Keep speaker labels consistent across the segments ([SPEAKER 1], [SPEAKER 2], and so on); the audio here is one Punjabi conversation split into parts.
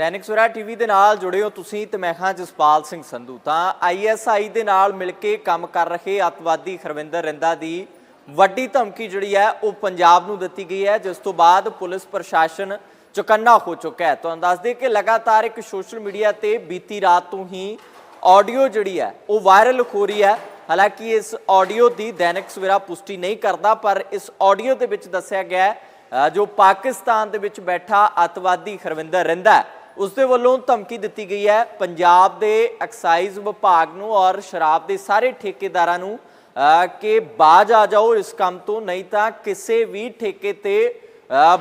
[SPEAKER 1] ਦੈਨਿਕ ਸਵੇਰਾ ਟੀਵੀ ਦੇ ਨਾਲ ਜੁੜੇ ਹੋ ਤੁਸੀਂ ਤੇ ਮੈਂ ਹਾਂ ਜਸਪਾਲ ਸਿੰਘ ਸੰਧੂ। ਤਾਂ ਆਈਐਸਆਈ ਦੇ ਨਾਲ ਮਿਲ ਕੇ ਕੰਮ ਕਰ ਰਹੇ ਅੱਤਵਾਦੀ ਖਰਵਿੰਦਰ ਰਿੰਦਾ ਦੀ ਵੱਡੀ ਧਮਕੀ ਜਿਹੜੀ ਹੈ, ਉਹ ਪੰਜਾਬ ਨੂੰ ਦਿੱਤੀ ਗਈ ਹੈ, ਜਿਸ ਤੋਂ ਬਾਅਦ ਪੁਲਿਸ ਪ੍ਰਸ਼ਾਸਨ ਚੁਕੰਨਾ ਹੋ ਚੁੱਕਾ ਹੈ। ਤੁਹਾਨੂੰ ਦੱਸ ਦਈਏ ਕਿ ਲਗਾਤਾਰ ਇੱਕ ਸੋਸ਼ਲ ਮੀਡੀਆ ਤੇ ਬੀਤੀ ਰਾਤ ਤੋਂ ਹੀ ਆਡੀਓ ਜਿਹੜੀ ਹੈ, ਉਹ ਵਾਇਰਲ ਹੋ ਰਹੀ ਹੈ। ਹਾਲਾਂਕਿ ਇਸ ਆਡੀਓ ਦੀ ਦੈਨਿਕ ਸਵੇਰਾ ਪੁਸ਼ਟੀ ਨਹੀਂ ਕਰਦਾ, ਪਰ ਇਸ ਆਡੀਓ ਦੇ ਵਿੱਚ ਦੱਸਿਆ ਗਿਆ ਜੋ ਪਾਕਿਸਤਾਨ ਦੇ ਵਿੱਚ ਬੈਠਾ ਅੱਤਵਾਦੀ ਖਰਵਿੰਦਰ ਰਿੰਦਾ ਹੈ। ਉਸ ਦੇ ਵੱਲੋਂ ਧਮਕੀ ਦਿੱਤੀ ਗਈ ਹੈ। ਪੰਜਾਬ ਦੇ ਐਕਸਾਈਜ਼ ਵਿਭਾਗ ਨੂੰ ਔਰ ਸ਼ਰਾਬ ਦੇ ਸਾਰੇ ਠੇਕੇਦਾਰਾਂ ਨੂੰ ਕਿ ਬਾਜ ਆ ਜਾਓ ਇਸ ਕੰਮ ਤੋਂ, ਨਹੀਂ ਤਾਂ ਕਿਸੇ ਵੀ ਠੇਕੇ ਤੇ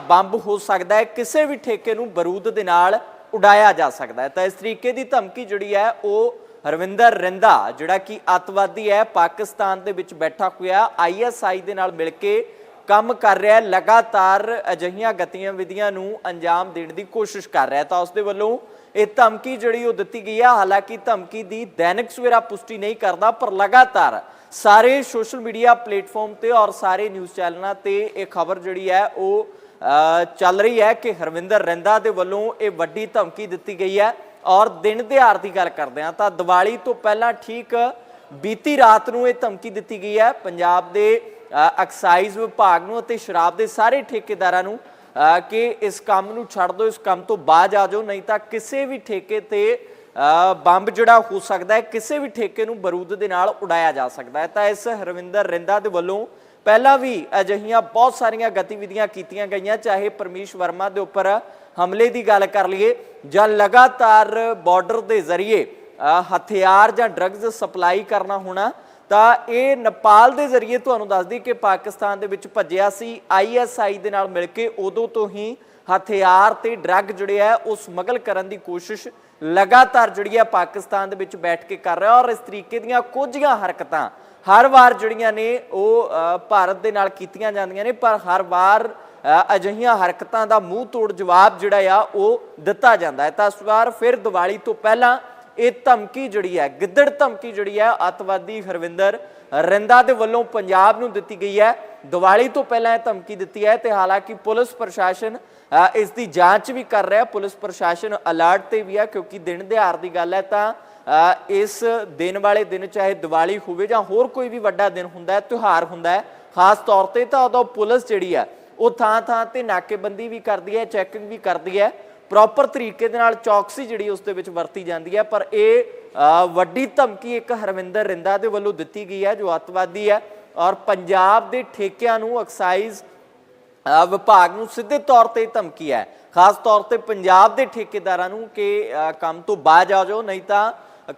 [SPEAKER 1] ਬੰਬ ਹੋ ਸਕਦਾ ਹੈ। ਕਿਸੇ ਵੀ ਠੇਕੇ ਨੂੰ ਬਰੂਦ ਦੇ ਨਾਲ ਉਡਾਇਆ ਜਾ ਸਕਦਾ ਹੈ। ਤਾਂ ਇਸ ਤਰੀਕੇ ਦੀ ਧਮਕੀ ਜਿਹੜੀ ਹੈ, ਉਹ ਹਰਵਿੰਦਰ ਰਿੰਦਾ ਜਿਹੜਾ ਕਿ ਅੱਤਵਾਦੀ ਹੈ, ਪਾਕਿਸਤਾਨ ਦੇ ਵਿੱਚ ਬੈਠਾ ਹੋਇਆ ਆਈਐਸਆਈ ਦੇ ਨਾਲ ਮਿਲ ਕੇ ਕੰਮ ਕਰ ਰਿਹਾ ਹੈ, ਲਗਾਤਾਰ ਅਜਿਹੀਆਂ ਗਤੀਆਂ ਵਿਧੀਆਂ ਨੂੰ ਅੰਜਾਮ ਦੇਣ ਦੀ ਕੋਸ਼ਿਸ਼ ਕਰ ਰਿਹਾ ਤਾਂ ਉਸ ਦੇ ਵੱਲੋਂ ਇਹ ਧਮਕੀ ਜਿਹੜੀ ਉਹ ਦਿੱਤੀ ਗਈ ਹੈ ਹਾਲਾਂਕਿ ਧਮਕੀ ਦੀ ਦੈਨਿਕ ਸਵੇਰਾ ਪੁਸ਼ਟੀ ਨਹੀਂ ਕਰਦਾ, ਪਰ ਲਗਾਤਾਰ ਸਾਰੇ ਸੋਸ਼ਲ ਮੀਡੀਆ ਪਲੇਟਫਾਰਮ ਤੇ ਔਰ ਸਾਰੇ ਨਿਊਜ਼ ਚੈਨਲਾਂ ਤੇ ਇਹ ਖਬਰ ਜਿਹੜੀ ਹੈ ਉਹ ਚੱਲ ਰਹੀ ਹੈ ਕਿ ਹਰਵਿੰਦਰ ਰਿੰਦਾ ਦੇ ਵੱਲੋਂ ਇਹ ਵੱਡੀ ਧਮਕੀ ਦਿੱਤੀ ਗਈ ਹੈ। ਔਰ ਦਿਨ ਦਿਹਾੜ ਦੀ ਗੱਲ ਕਰਦੇ ਹਾਂ, ਤਾਂ ਦੀਵਾਲੀ ਤੋਂ ਪਹਿਲਾਂ ਠੀਕ ਬੀਤੀ ਰਾਤ ਨੂੰ ਇਹ ਧਮਕੀ ਦਿੱਤੀ ਗਈ ਹੈ। ਪੰਜਾਬ ਦੇ ਐਕਸਾਈਜ਼ ਵਿਭਾਗ ਨੂੰ ਅਤੇ ਸ਼ਰਾਬ ਦੇ ਸਾਰੇ ਠੇਕੇਦਾਰਾਂ ਨੂੰ ਕਿ ਇਸ ਕੰਮ ਨੂੰ ਛੱਡ ਦਿਓ, ਇਸ ਕੰਮ ਤੋਂ ਬਾਜ ਆ ਜਾਓ, ਨਹੀਂ ਤਾਂ ਕਿਸੇ ਵੀ ਠੇਕੇ ਤੇ ਬੰਬ ਜਿਹੜਾ ਹੋ ਸਕਦਾ ਹੈ, ਕਿਸੇ ਵੀ ਠੇਕੇ ਨੂੰ ਬਰੂਦ ਦੇ ਨਾਲ ਉਡਾਇਆ ਜਾ ਸਕਦਾ ਹੈ। ਤਾਂ ਇਸ ਹਰਵਿੰਦਰ ਰਿੰਦਾ ਦੇ ਵੱਲੋਂ ਪਹਿਲਾਂ ਵੀ ਅਜਿਹੀਆਂ ਬਹੁਤ ਸਾਰੀਆਂ ਗਤੀਵਿਧੀਆਂ ਕੀਤੀਆਂ ਗਈਆਂ, ਚਾਹੇ ਪਰਮੇਸ਼ ਵਰਮਾ ਦੇ ਉੱਪਰ ਹਮਲੇ ਦੀ ਗੱਲ ਕਰ ਲਈਏ, ਜਾਂ ਲਗਾਤਾਰ ਬਾਰਡਰ ਦੇ ਜ਼ਰੀਏ ਹਥਿਆਰ ਜਾਂ ਡਰੱਗਸ ਸਪਲਾਈ ਕਰਨਾ ਹੋਣਾ ਤਾਂ ਇਹ ਨੇਪਾਲ ਦੇ ਜ਼ਰੀਏ ਤੁਹਾਨੂੰ ਦੱਸਦੀ ਕਿ ਪਾਕਿਸਤਾਨ ਦੇ ਵਿੱਚ ਭੱਜਿਆ ਸੀ। ਆਈਐਸਆਈ ਦੇ ਨਾਲ ਮਿਲ ਕੇ ਉਦੋਂ ਤੋਂ ਹੀ ਹਥਿਆਰ ਤੇ ਡਰੱਗ ਜਿਹੜੇ ਆ, ਉਹ ਸਮਗਲ ਕਰਨ ਦੀ ਕੋਸ਼ਿਸ਼ ਲਗਾਤਾਰ ਜਿਹੜੀ ਹੈ ਪਾਕਿਸਤਾਨ ਦੇ ਵਿੱਚ ਬੈਠ ਕੇ ਕਰ ਰਿਹਾ। ਔਰ ਇਸ ਤਰੀਕੇ ਦੀਆਂ ਕੁਝੀਆਂ ਹਰਕਤਾਂ ਹਰ ਵਾਰ ਜਿਹੜੀਆਂ ਨੇ, ਉਹ ਭਾਰਤ ਦੇ ਨਾਲ ਕੀਤੀਆਂ ਜਾਂਦੀਆਂ ਨੇ। ਪਰ ਹਰ ਵਾਰ ਅਜਿਹੀਆਂ ਹਰਕਤਾਂ ਦਾ ਮੂੰਹ ਤੋੜ ਜਵਾਬ ਜਿਹੜਾ ਆ, ਉਹ ਦਿੱਤਾ ਜਾਂਦਾ ਹੈ। ਤਾਂ ਇਸ ਵਾਰ ਫਿਰ ਦੀਵਾਲੀ ਤੋਂ ਪਹਿਲਾਂ ਇਹ ਧਮਕੀ ਜਿਹੜੀ ਹੈ ਗਿੱਦੜ ਧਮਕੀ ਜਿਹੜੀ ਹੈ ਅੱਤਵਾਦੀ ਹਰਵਿੰਦਰ ਰਿੰਦਾ ਦੇ ਵੱਲੋਂ ਪੰਜਾਬ ਨੂੰ ਦਿੱਤੀ ਗਈ ਹੈ। ਦੀਵਾਲੀ ਤੋਂ ਪਹਿਲਾਂ ਇਹ ਧਮਕੀ ਦਿੱਤੀ ਹੈ ਤੇ ਹਾਲਾਂਕਿ ਪੁਲਿਸ ਪ੍ਰਸ਼ਾਸਨ ਇਸ ਦੀ ਜਾਂਚ ਵੀ ਕਰ ਰਿਹਾ ਪੁਲਿਸ ਪ੍ਰਸ਼ਾਸਨ ਅਲਰਟ ਤੇ ਵੀ ਹੈ ਕਿਉਂਕਿ ਦਿਨ ਦਿਹਾੜ ਦੀ ਗੱਲ ਹੈ ਤਾਂ ਅ, ਇਸ ਦਿਨ ਵਾਲੇ ਦਿਨ ਚਾਹੇ ਦੀਵਾਲੀ ਹੋਵੇ ਜਾਂ ਹੋਰ ਕੋਈ ਵੀ ਵੱਡਾ ਦਿਨ ਹੁੰਦਾ ਹੈ ਤਿਉਹਾਰ ਹੁੰਦਾ ਹੈ ਖਾਸ ਤੌਰ ਤੇ ਤਾਂ ਉਦੋਂ ਪੁਲਿਸ ਜਿਹੜੀ ਹੈ ਉਹ ਥਾਂ ਥਾਂ ਤੇ ਨਾਕੇਬੰਦੀ ਵੀ ਕਰਦੀ ਹੈ ਚੈਕਿੰਗ ਵੀ ਕਰਦੀ ਹੈ। ਪ੍ਰੋਪਰ ਤਰੀਕੇ ਦੇ ਨਾਲ ਚੌਕਸੀ ਜਿਹੜੀ ਉਸ ਦੇ ਵਿੱਚ ਵਰਤੀ ਜਾਂਦੀ ਹੈ, ਪਰ ਇਹ ਵੱਡੀ ਧਮਕੀ ਇੱਕ ਹਰਵਿੰਦਰ ਰਿੰਦਾ ਦੇ ਵੱਲੋਂ ਦਿੱਤੀ ਗਈ ਹੈ, ਜੋ ਅੱਤਵਾਦੀ ਹੈ ਔਰ ਪੰਜਾਬ ਦੇ ਠੇਕਿਆਂ ਨੂੰ ਐਕਸਾਈਜ਼ ਵਿਭਾਗ ਨੂੰ ਸਿੱਧੇ ਤੌਰ ਤੇ ਧਮਕੀ ਹੈ। ਖਾਸ ਤੌਰ ਤੇ ਪੰਜਾਬ ਦੇ ਠੇਕੇਦਾਰਾਂ ਨੂੰ ਕਿ ਕੰਮ ਤੋਂ ਬਾਜ ਆ ਜਾਓ, ਨਹੀਂ ਤਾਂ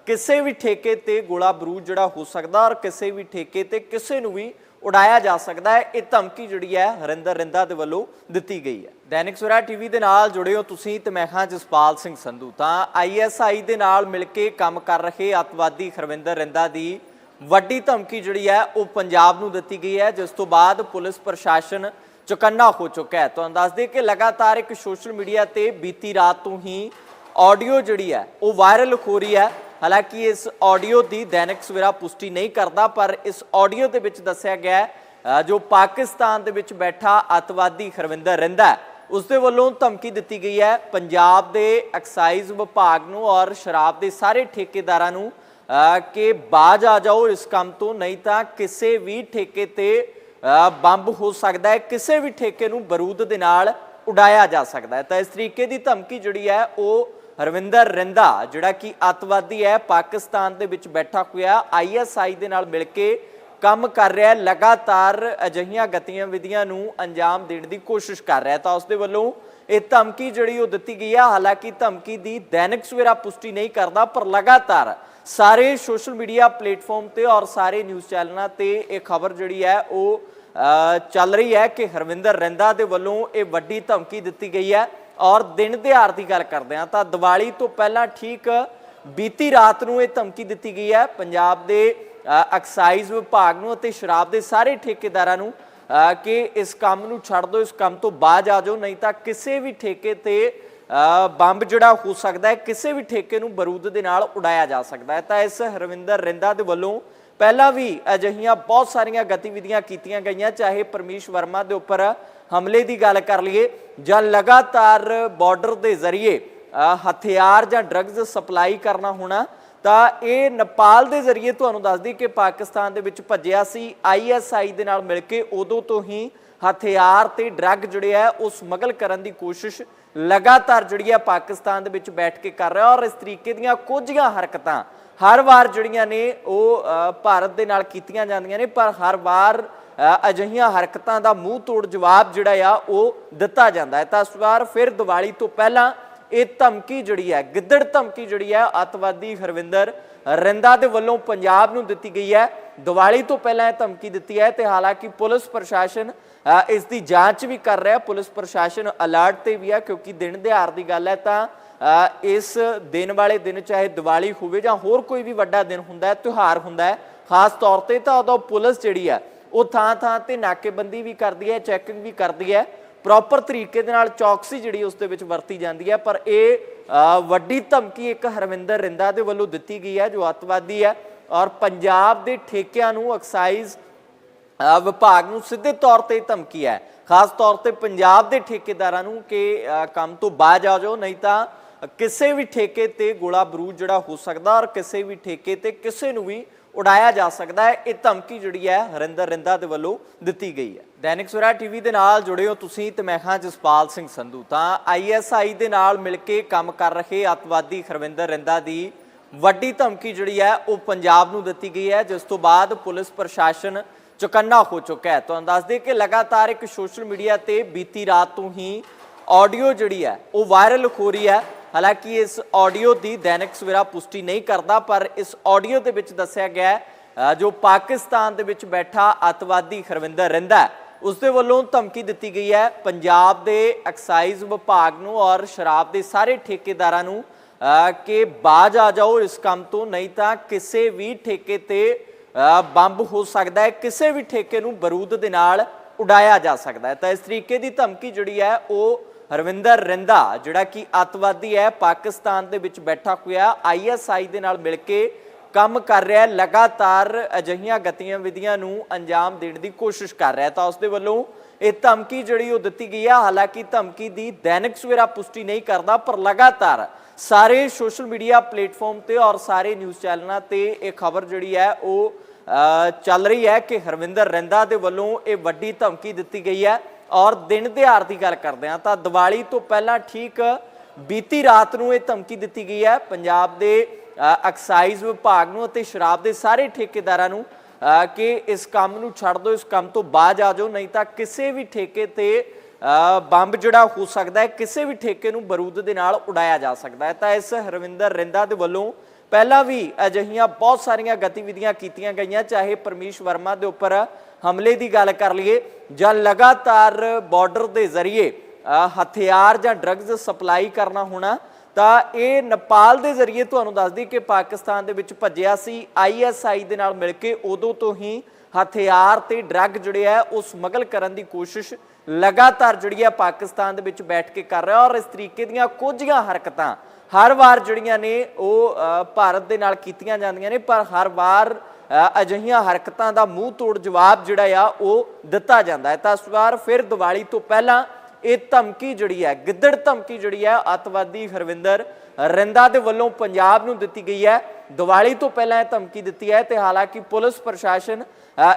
[SPEAKER 1] ਕਿਸੇ ਵੀ ਠੇਕੇ ਤੇ ਗੋਲਾ ਬਰੂਦ ਜਿਹੜਾ ਹੋ ਸਕਦਾ ਔਰ ਕਿਸੇ ਵੀ ਠੇਕੇ ਤੇ ਕਿਸੇ ਨੂੰ ਵੀ ਉਡਾਇਆ ਜਾ ਸਕਦਾ ਹੈ। ਇਹ ਧਮਕੀ ਜਿਹੜੀ ਹੈ ਹਰਿੰਦਰ ਰਿੰਦਾ ਦੇ ਵੱਲੋਂ ਦਿੱਤੀ ਗਈ ਹੈ। ਦੈਨਿਕ ਸਵੇਰਾ ਟੀਵੀ ਦੇ ਨਾਲ ਜੁੜੇ ਹੋ ਤੁਸੀਂ ਤੇ ਮੈਂ ਹਾਂ ਜਸਪਾਲ ਸਿੰਘ ਸੰਧੂ। ਤਾਂ ਆਈਐਸਆਈ ਦੇ ਨਾਲ ਮਿਲ ਕੇ ਕੰਮ ਕਰ ਰਹੇ ਅੱਤਵਾਦੀ ਹਰਵਿੰਦਰ ਰਿੰਦਾ ਦੀ ਵੱਡੀ ਧਮਕੀ ਜਿਹੜੀ ਹੈ, ਉਹ ਪੰਜਾਬ ਨੂੰ ਦਿੱਤੀ ਗਈ ਹੈ, ਜਿਸ ਤੋਂ ਬਾਅਦ ਪੁਲਿਸ ਪ੍ਰਸ਼ਾਸਨ ਚੁਕੰਨਾ ਹੋ ਚੁੱਕਾ ਹੈ। ਤੁਹਾਨੂੰ ਦੱਸ ਦਈਏ ਕਿ ਲਗਾਤਾਰ ਇੱਕ ਸੋਸ਼ਲ ਮੀਡੀਆ ਤੇ ਬੀਤੀ ਰਾਤ ਤੋਂ ਹੀ ਆਡੀਓ ਜਿਹੜੀ ਹੈ, ਉਹ ਵਾਇਰਲ ਹੋ ਰਹੀ ਹੈ। ਹਾਲਾਂਕਿ ਇਸ ਆਡੀਓ ਦੀ ਦੈਨਿਕ ਸਵੇਰਾ ਪੁਸ਼ਟੀ ਨਹੀਂ ਕਰਦਾ, ਪਰ ਇਸ ਆਡੀਓ ਦੇ ਵਿੱਚ ਦੱਸਿਆ ਗਿਆ ਜੋ ਪਾਕਿਸਤਾਨ ਦੇ ਵਿੱਚ ਬੈਠਾ ਅੱਤਵਾਦੀ ਖਰਵਿੰਦਰ ਰਹਿੰਦਾ ਹੈ, ਉਸ ਦੇ ਵੱਲੋਂ ਧਮਕੀ ਦਿੱਤੀ ਗਈ ਹੈ। ਪੰਜਾਬ ਦੇ ਐਕਸਾਈਜ਼ ਵਿਭਾਗ ਨੂੰ ਔਰ ਸ਼ਰਾਬ ਦੇ ਸਾਰੇ ਠੇਕੇਦਾਰਾਂ ਨੂੰ ਕਿ ਬਾਜ ਆ ਜਾਓ ਇਸ ਕੰਮ ਤੋਂ, ਨਹੀਂ ਤਾਂ ਕਿਸੇ ਵੀ ਠੇਕੇ ਤੇ ਬੰਬ ਹੋ ਸਕਦਾ ਹੈ, ਕਿਸੇ ਵੀ ਠੇਕੇ ਨੂੰ ਬਰੂਦ ਦੇ ਨਾਲ ਉਡਾਇਆ ਜਾ ਸਕਦਾ ਹੈ। ਤਾਂ ਇਸ ਤਰੀਕੇ ਦੀ ਧਮਕੀ ਜਿਹੜੀ ਹੈ, ਉਹ ਹਰਵਿੰਦਰ ਰਿੰਦਾ ਜਿਹੜਾ ਕਿ ਅੱਤਵਾਦੀ ਹੈ, ਪਾਕਿਸਤਾਨ ਦੇ ਵਿੱਚ ਬੈਠਾ ਹੋਇਆ ਆਈਐਸਆਈ ਦੇ ਨਾਲ ਮਿਲ ਕੇ ਕੰਮ ਕਰ ਰਿਹਾ ਲਗਾਤਾਰ ਅਜਿਹੀਆਂ ਗਤੀਵਿਧੀਆਂ ਨੂੰ ਅੰਜਾਮ ਦੇਣ ਦੀ ਕੋਸ਼ਿਸ਼ ਕਰ ਰਿਹਾ ਤਾਂ ਉਸ ਦੇ ਵੱਲੋਂ ਇਹ ਧਮਕੀ ਜਿਹੜੀ ਉਹ ਦਿੱਤੀ ਗਈ ਹੈ ਹਾਲਾਂਕਿ ਧਮਕੀ ਦੀ ਦੈਨਿਕ ਸਵੇਰਾ ਪੁਸ਼ਟੀ ਨਹੀਂ ਕਰਦਾ, ਪਰ ਲਗਾਤਾਰ ਸਾਰੇ ਸੋਸ਼ਲ ਮੀਡੀਆ ਪਲੇਟਫਾਰਮ ਤੇ ਔਰ ਸਾਰੇ ਨਿਊਜ਼ ਚੈਨਲਾਂ ਤੇ ਇਹ ਖਬਰ ਜਿਹੜੀ ਹੈ, ਉਹ ਚੱਲ ਰਹੀ ਹੈ ਕਿ ਹਰਵਿੰਦਰ ਰਿੰਦਾ ਦੇ ਵੱਲੋਂ ਇਹ ਵੱਡੀ ਧਮਕੀ ਦਿੱਤੀ ਗਈ ਹੈ। ਔਰ ਦਿਨ ਦਿਹਾੜ ਦੀ ਗੱਲ ਕਰਦੇ ਹਾਂ ਤਾਂ ਦੀਵਾਲੀ ਤੋਂ ਪਹਿਲਾਂ ਠੀਕ ਬੀਤੀ ਰਾਤ ਨੂੰ ਇਹ ਧਮਕੀ ਦਿੱਤੀ ਗਈ ਹੈ। ਪੰਜਾਬ ਦੇ ਐਕਸਾਈਜ਼ ਵਿਭਾਗ ਨੂੰ ਅਤੇ ਸ਼ਰਾਬ ਦੇ ਸਾਰੇ ਠੇਕੇਦਾਰਾਂ ਨੂੰ ਕਿ ਇਸ ਕੰਮ ਨੂੰ ਛੱਡ ਦਿਓ ਇਸ ਕੰਮ ਤੋਂ ਬਾਜ ਆ ਜਾਓ ਨਹੀਂ ਤਾਂ ਕਿਸੇ ਵੀ ਠੇਕੇ ਤੇ ਅ, ਬੰਬ ਜਿਹੜਾ ਹੋ ਸਕਦਾ ਹੈ ਕਿਸੇ ਵੀ ਠੇਕੇ ਨੂੰ ਬਾਰੂਦ ਦੇ ਨਾਲ ਉਡਾਇਆ ਜਾ ਸਕਦਾ ਹੈ। ਤਾਂ ਇਸ ਹਰਵਿੰਦਰ ਰਿੰਦਾ ਦੇ ਵੱਲੋਂ ਪਹਿਲਾਂ ਵੀ ਅਜਿਹੀਆਂ ਬਹੁਤ ਸਾਰੀਆਂ ਗਤੀਵਿਧੀਆਂ ਕੀਤੀਆਂ ਗਈਆਂ ਚਾਹੇ ਪਰਮੇਸ਼ ਵਰਮਾ ਦੇ ਉੱਪਰ ਹਮਲੇ ਦੀ ਗੱਲ ਕਰ ਲਈਏ ਜਾਂ ਲਗਾਤਾਰ ਬਾਰਡਰ ਦੇ ਜ਼ਰੀਏ ਹਥਿਆਰ ਜਾਂ ਡਰੱਗਸ ਸਪਲਾਈ ਕਰਨਾ ਹੋਣਾ, ਤਾਂ ਇਹ ਨੇਪਾਲ ਦੇ ਜ਼ਰੀਏ ਤੁਹਾਨੂੰ ਦੱਸਦੀ ਕਿ ਪਾਕਿਸਤਾਨ ਦੇ ਵਿੱਚ ਭੱਜਿਆ ਸੀ। ਆਈਐਸਆਈ ਦੇ ਨਾਲ ਮਿਲ ਕੇ ਉਦੋਂ ਤੋਂ ਹੀ ਹਥਿਆਰ ਤੇ ਡਰੱਗ ਜਿਹੜੇ ਆ, ਉਹ ਸਮਗਲ ਕਰਨ ਦੀ ਕੋਸ਼ਿਸ਼ ਲਗਾਤਾਰ ਜਿਹੜੀ ਆ ਪਾਕਿਸਤਾਨ ਦੇ ਵਿੱਚ ਬੈਠ ਕੇ ਕਰ ਰਿਹਾ ਔਰ ਇਸ ਤਰੀਕੇ ਦੀਆਂ ਕੁਝੀਆਂ ਹਰਕਤਾਂ ਹਰ ਵਾਰ ਜਿਹੜੀਆਂ ਨੇ ਉਹ ਭਾਰਤ ਦੇ ਨਾਲ ਕੀਤੀਆਂ ਜਾਂਦੀਆਂ ਨੇ, ਪਰ ਹਰ ਵਾਰ ਅਜਿਹੀਆਂ ਹਰਕਤਾਂ ਦਾ ਮੂੰਹ ਤੋੜ ਜਵਾਬ ਜਿਹੜਾ ਆ ਉਹ ਦਿੱਤਾ ਜਾਂਦਾ ਹੈ। ਤਾਂ ਇਸ ਵਾਰ ਫਿਰ ਦੀਵਾਲੀ ਤੋਂ ਪਹਿਲਾਂ ਇਹ ਧਮਕੀ ਜਿਹੜੀ ਹੈ ਗਿੱਦੜ ਧਮਕੀ ਜਿਹੜੀ ਹੈ ਅੱਤਵਾਦੀ ਹਰਵਿੰਦਰ ਰਿੰਦਾ ਦੇ ਵੱਲੋਂ ਪੰਜਾਬ ਨੂੰ ਦਿੱਤੀ ਗਈ ਹੈ। ਦੀਵਾਲੀ ਤੋਂ ਪਹਿਲਾਂ ਇਹ ਧਮਕੀ ਦਿੱਤੀ ਹੈ ਤੇ ਹਾਲਾਂਕਿ ਪੁਲਿਸ ਪ੍ਰਸ਼ਾਸਨ ਅ, ਇਸ ਦੀ ਜਾਂਚ ਵੀ ਕਰ ਰਿਹਾ ਪੁਲਿਸ ਪ੍ਰਸ਼ਾਸਨ ਅਲਰਟ ਤੇ ਵੀ ਹੈ ਕਿਉਂਕਿ ਦਿਨ ਦਿਹਾੜ ਦੀ ਗੱਲ ਹੈ ਤਾਂ ਅ, ਇਸ ਦਿਨ ਵਾਲੇ ਦਿਨ ਚਾਹੇ ਦੀਵਾਲੀ ਹੋਵੇ ਜਾਂ ਹੋਰ ਕੋਈ ਵੀ ਵੱਡਾ ਦਿਨ ਹੁੰਦਾ ਹੈ ਤਿਉਹਾਰ ਹੁੰਦਾ ਹੈ ਖਾਸ ਤੌਰ ਤੇ ਤਾਂ ਉਦੋਂ ਪੁਲਿਸ ਜਿਹੜੀ ਹੈ ਉਹ ਥਾਂ ਥਾਂ ਤੇ ਨਾਕੇਬੰਦੀ ਵੀ ਕਰਦੀ ਹੈ ਚੈਕਿੰਗ ਵੀ ਕਰਦੀ ਹੈ। ਪ੍ਰੋਪਰ ਤਰੀਕੇ ਦੇ ਨਾਲ ਚੌਕਸੀ ਜਿਹੜੀ ਉਸ ਦੇ ਵਿੱਚ ਵਰਤੀ ਜਾਂਦੀ ਹੈ, ਪਰ ਇਹ ਵੱਡੀ ਧਮਕੀ ਇੱਕ ਹਰਵਿੰਦਰ ਰਿੰਦਾ ਦੇ ਵੱਲੋਂ ਦਿੱਤੀ ਗਈ ਹੈ, ਜੋ ਅੱਤਵਾਦੀ ਹੈ ਔਰ ਪੰਜਾਬ ਦੇ ਠੇਕਿਆਂ ਨੂੰ ਐਕਸਾਈਜ਼ ਵਿਭਾਗ ਨੂੰ ਸਿੱਧੇ ਤੌਰ ਤੇ ਧਮਕੀ ਹੈ। ਖਾਸ ਤੌਰ ਤੇ ਪੰਜਾਬ ਦੇ ਠੇਕੇਦਾਰਾਂ ਨੂੰ ਕਿ ਕੰਮ ਤੋਂ ਬਾਜ ਆ ਜਾਓ, ਨਹੀਂ ਤਾਂ ਕਿਸੇ ਵੀ ਠੇਕੇ ਤੇ ਗੋਲਾ ਬਰੂਦ ਜਿਹੜਾ ਹੋ ਸਕਦਾ ਔਰ ਕਿਸੇ ਵੀ ਠੇਕੇ ਤੇ ਕਿਸੇ ਨੂੰ ਵੀ ਉਡਾਇਆ ਜਾ ਸਕਦਾ ਹੈ। ਇਹ ਧਮਕੀ ਜਿਹੜੀ ਹੈ ਹਰਿੰਦਰ ਰਿੰਦਾ ਦੇ ਵੱਲੋਂ ਦਿੱਤੀ ਗਈ ਹੈ। ਦੈਨਿਕ ਸਵੇਰਾ ਟੀਵੀ ਦੇ ਨਾਲ ਜੁੜੇ ਹੋ ਤੁਸੀਂ ਤੇ ਮੈਂ ਹਾਂ ਜਸਪਾਲ ਸਿੰਘ ਸੰਧੂ। ਤਾਂ ਆਈਐਸਆਈ ਦੇ ਨਾਲ ਮਿਲ ਕੇ ਕੰਮ ਕਰ ਰਹੇ ਅੱਤਵਾਦੀ ਹਰਵਿੰਦਰ ਰਿੰਦਾ ਦੀ ਵੱਡੀ ਧਮਕੀ ਜਿਹੜੀ ਹੈ, ਉਹ ਪੰਜਾਬ ਨੂੰ ਦਿੱਤੀ ਗਈ ਹੈ। ਜਿਸ ਤੋਂ ਬਾਅਦ ਪੁਲਿਸ ਪ੍ਰਸ਼ਾਸਨ ਚੁਕੰਨਾ ਹੋ ਚੁੱਕਾ ਹੈ। ਤੁਹਾਨੂੰ ਦੱਸ ਦੇ ਕਿ ਲਗਾਤਾਰ ਇੱਕ ਸੋਸ਼ਲ ਮੀਡੀਆ ਤੇ ਬੀਤੀ ਰਾਤ ਤੋਂ ਹੀ ਆਡੀਓ ਜਿਹੜੀ ਹੈ, ਉਹ ਵਾਇਰਲ ਹੋ ਰਹੀ ਹੈ। ਹਾਲਾਂਕਿ ਇਸ ਆਡੀਓ ਦੀ ਦੈਨਿਕ ਸਵੇਰਾ ਪੁਸ਼ਟੀ ਨਹੀਂ ਕਰਦਾ, ਪਰ ਇਸ ਆਡੀਓ ਦੇ ਵਿੱਚ ਦੱਸਿਆ ਗਿਆ ਜੋ ਪਾਕਿਸਤਾਨ ਦੇ ਵਿੱਚ ਬੈਠਾ ਅੱਤਵਾਦੀ ਹਰਵਿੰਦਰ ਰਹਿੰਦਾ ਹੈ, ਉਸ ਦੇ ਵੱਲੋਂ ਧਮਕੀ ਦਿੱਤੀ ਗਈ ਹੈ। ਪੰਜਾਬ ਦੇ ਐਕਸਾਈਜ਼ ਵਿਭਾਗ ਨੂੰ ਔਰ ਸ਼ਰਾਬ ਦੇ ਸਾਰੇ ਠੇਕੇਦਾਰਾਂ ਨੂੰ ਕਿ ਬਾਜ ਆ ਜਾਓ ਇਸ ਕੰਮ ਤੋਂ, ਨਹੀਂ ਤਾਂ ਕਿਸੇ ਵੀ ਠੇਕੇ ਤੇ ਬੰਬ ਹੋ ਸਕਦਾ ਹੈ, ਕਿਸੇ ਵੀ ਠੇਕੇ ਨੂੰ ਬਰੂਦ ਦੇ ਨਾਲ ਉਡਾਇਆ ਜਾ ਸਕਦਾ ਹੈ। ਤਾਂ ਇਸ ਤਰੀਕੇ ਦੀ ਧਮਕੀ ਜਿਹੜੀ ਹੈ, ਉਹ ਹਰਵਿੰਦਰ ਰਿੰਦਾ ਜਿਹੜਾ ਕਿ ਅੱਤਵਾਦੀ ਹੈ, ਪਾਕਿਸਤਾਨ ਦੇ ਵਿੱਚ ਬੈਠਾ ਹੋਇਆ ਆਈਐਸਆਈ ਦੇ ਨਾਲ ਮਿਲ ਕੇ ਕੰਮ ਕਰ ਰਿਹਾ ਹੈ, ਲਗਾਤਾਰ ਅਜਿਹੀਆਂ ਗਤੀਵਿਧੀਆਂ ਨੂੰ ਅੰਜਾਮ ਦੇਣ ਦੀ ਕੋਸ਼ਿਸ਼ ਕਰ ਰਿਹਾ ਤਾਂ ਉਸ ਦੇ ਵੱਲੋਂ ਇਹ ਧਮਕੀ ਜਿਹੜੀ ਉਹ ਦਿੱਤੀ ਗਈ ਹੈ, ਹਾਲਾਂਕਿ ਧਮਕੀ ਦੀ ਦੈਨਿਕ ਸਵੇਰਾ ਪੁਸ਼ਟੀ ਨਹੀਂ ਕਰਦਾ, ਪਰ ਲਗਾਤਾਰ ਸਾਰੇ ਸੋਸ਼ਲ ਮੀਡੀਆ ਪਲੇਟਫਾਰਮ ਤੇ ਔਰ ਸਾਰੇ ਨਿਊਜ਼ ਚੈਨਲਾਂ ਤੇ ਇਹ ਖਬਰ ਜਿਹੜੀ ਹੈ, ਉਹ ਚੱਲ ਰਹੀ ਹੈ ਕਿ ਹਰਵਿੰਦਰ ਰਿੰਦਾ ਦੇ ਵੱਲੋਂ ਇਹ ਵੱਡੀ ਧਮਕੀ ਦਿੱਤੀ ਗਈ ਹੈ। ਔਰ ਦਿਨ ਦਿਹਾੜ ਦੀ ਗੱਲ ਕਰਦੇ ਹਾਂ, ਤਾਂ ਦੀਵਾਲੀ ਤੋਂ ਪਹਿਲਾਂ ਠੀਕ ਬੀਤੀ ਰਾਤ ਨੂੰ ਇਹ ਧਮਕੀ ਦਿੱਤੀ ਗਈ ਹੈ। ਪੰਜਾਬ ਦੇ ਐਕਸਾਈਜ਼ ਵਿਭਾਗ ਨੂੰ ਅਤੇ ਸ਼ਰਾਬ ਦੇ ਸਾਰੇ ਠੇਕੇਦਾਰਾਂ ਨੂੰ ਕਿ ਇਸ ਕੰਮ ਨੂੰ ਛੱਡ ਦਿਓ, ਇਸ ਕੰਮ ਤੋਂ ਬਾਜ ਆ ਜਾਓ, ਨਹੀਂ ਤਾਂ ਕਿਸੇ ਵੀ ਠੇਕੇ ਤੇ ਬੰਬ ਜਿਹੜਾ ਹੋ ਸਕਦਾ ਹੈ, ਕਿਸੇ ਵੀ ਠੇਕੇ ਨੂੰ ਬਰੂਦ ਦੇ ਨਾਲ ਉਡਾਇਆ ਜਾ ਸਕਦਾ ਹੈ। ਤਾਂ ਇਸ ਹਰਵਿੰਦਰ ਰਿੰਦਾ ਦੇ ਵੱਲੋਂ ਪਹਿਲਾਂ ਵੀ ਅਜਿਹੀਆਂ ਬਹੁਤ ਸਾਰੀਆਂ ਗਤੀਵਿਧੀਆਂ ਕੀਤੀਆਂ ਗਈਆਂ, ਚਾਹੇ ਪਰਮੇਸ਼ ਵਰਮਾ ਦੇ ਉੱਪਰ ਹਮਲੇ ਦੀ ਗੱਲ ਕਰ ਲਈਏ ਜਾਂ ਲਗਾਤਾਰ ਬਾਰਡਰ ਦੇ ਜ਼ਰੀਏ ਹਥਿਆਰ ਜਾਂ ਡਰੱਗਸ ਸਪਲਾਈ ਕਰਨਾ ਹੋਣਾ, ਤਾਂ ਇਹ ਨੇਪਾਲ ਦੇ ਜ਼ਰੀਏ ਤੁਹਾਨੂੰ ਦੱਸਦੀ ਕਿ ਪਾਕਿਸਤਾਨ ਦੇ ਵਿੱਚ ਭੱਜਿਆ ਸੀ। ਆਈਐਸਆਈ ਦੇ ਨਾਲ ਮਿਲ ਕੇ ਉਦੋਂ ਤੋਂ ਹੀ ਹਥਿਆਰ ਤੇ ਡਰੱਗ ਜਿਹੜੇ ਆ, ਉਹ ਸਮਗਲ ਕਰਨ ਦੀ ਕੋਸ਼ਿਸ਼ ਲਗਾਤਾਰ ਜਿਹੜੀ ਆ ਪਾਕਿਸਤਾਨ ਦੇ ਵਿੱਚ ਬੈਠ ਕੇ ਕਰ ਰਿਹਾ ਔਰ ਇਸ ਤਰੀਕੇ ਦੀਆਂ ਕੁਝੀਆਂ ਹਰਕਤਾਂ ਹਰ ਵਾਰ ਜਿਹੜੀਆਂ ਨੇ ਉਹ ਭਾਰਤ ਦੇ ਨਾਲ ਕੀਤੀਆਂ ਜਾਂਦੀਆਂ ਨੇ, ਪਰ ਹਰ ਵਾਰ ਅਜਿਹੀਆਂ ਹਰਕਤਾਂ ਦਾ ਮੂੰਹ ਤੋੜ ਜਵਾਬ ਜਿਹੜਾ ਆ, ਉਹ ਦਿੱਤਾ ਜਾਂਦਾ ਹੈ। ਤਾਂ ਇਸ ਵਾਰ ਫਿਰ ਦੀਵਾਲੀ ਤੋਂ ਪਹਿਲਾਂ ਇਹ ਧਮਕੀ ਜਿਹੜੀ ਹੈ, ਗਿੱਦੜ ਧਮਕੀ ਜਿਹੜੀ ਹੈ, ਅੱਤਵਾਦੀ ਹਰਵਿੰਦਰ ਰਿੰਦਾ ਦੇ ਵੱਲੋਂ ਪੰਜਾਬ ਨੂੰ ਦਿੱਤੀ ਗਈ ਹੈ। ਦੀਵਾਲੀ ਤੋਂ ਪਹਿਲਾਂ ਇਹ ਧਮਕੀ ਦਿੱਤੀ ਹੈ ਤੇ ਹਾਲਾਂਕਿ ਪੁਲਿਸ ਪ੍ਰਸ਼ਾਸਨ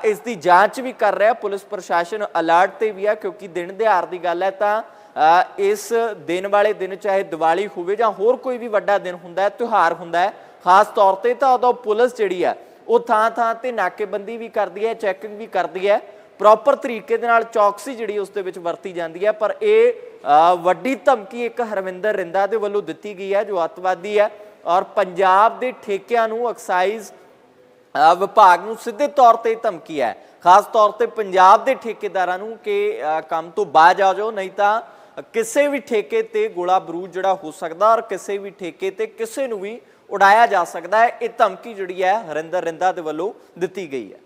[SPEAKER 1] ਇਸ ਦੀ ਜਾਂਚ ਵੀ ਕਰ ਰਿਹਾ ਪੁਲਿਸ ਪ੍ਰਸ਼ਾਸਨ ਅਲਰਟ ਤੇ ਵੀ ਹੈ, ਕਿਉਂਕਿ ਦਿਨ ਦਿਹਾੜ ਦੀ ਗੱਲ ਹੈ ਤਾਂ ਇਸ ਦਿਨ ਵਾਲੇ ਦਿਨ ਚਾਹੇ ਦੀਵਾਲੀ ਹੋਵੇ ਜਾਂ ਹੋਰ ਕੋਈ ਵੀ ਵੱਡਾ ਦਿਨ ਹੁੰਦਾ ਹੈ, ਤਿਉਹਾਰ ਹੁੰਦਾ ਹੈ, ਖਾਸ ਤੌਰ ਤੇ ਤਾਂ ਉਦੋਂ ਪੁਲਿਸ ਜਿਹੜੀ ਹੈ, ਉਹ ਥਾਂ ਥਾਂ ਤੇ ਨਾਕੇਬੰਦੀ ਵੀ ਕਰਦੀ ਹੈ, ਚੈਕਿੰਗ ਵੀ ਕਰਦੀ ਹੈ ਪ੍ਰੋਪਰ ਤਰੀਕੇ ਦੇ ਨਾਲ ਚੌਕਸੀ ਜਿਹੜੀ ਉਸ ਦੇ ਵਿੱਚ ਵਰਤੀ ਜਾਂਦੀ ਹੈ, ਪਰ ਇਹ ਵੱਡੀ ਧਮਕੀ ਇੱਕ ਹਰਵਿੰਦਰ ਰਿੰਦਾ ਦੇ ਵੱਲੋਂ ਦਿੱਤੀ ਗਈ ਹੈ, ਜੋ ਅੱਤਵਾਦੀ ਹੈ, ਔਰ ਪੰਜਾਬ ਦੇ ਠੇਕਿਆਂ ਨੂੰ ਐਕਸਾਈਜ਼ ਵਿਭਾਗ ਨੂੰ ਸਿੱਧੇ ਤੌਰ ਤੇ ਧਮਕੀ ਹੈ। ਖਾਸ ਤੌਰ ਤੇ ਪੰਜਾਬ ਦੇ ਠੇਕੇਦਾਰਾਂ ਨੂੰ ਕਿ ਕੰਮ ਤੋਂ ਬਾਜ ਆ ਜਾਓ, ਨਹੀਂ ਤਾਂ ਕਿਸੇ ਵੀ ਠੇਕੇ ਤੇ ਗੋਲਾ ਬਰੂਦ ਜਿਹੜਾ ਹੋ ਸਕਦਾ ਔਰ ਕਿਸੇ ਵੀ ਠੇਕੇ ਤੇ ਕਿਸੇ ਨੂੰ ਵੀ ਉਡਾਇਆ ਜਾ ਸਕਦਾ ਹੈ, ਇਹ ਧਮਕੀ ਜਿਹੜੀ ਹੈ ਹਰਿੰਦਰ ਰਿੰਦਾ ਦੇ ਵੱਲੋਂ ਦਿੱਤੀ ਗਈ ਹੈ।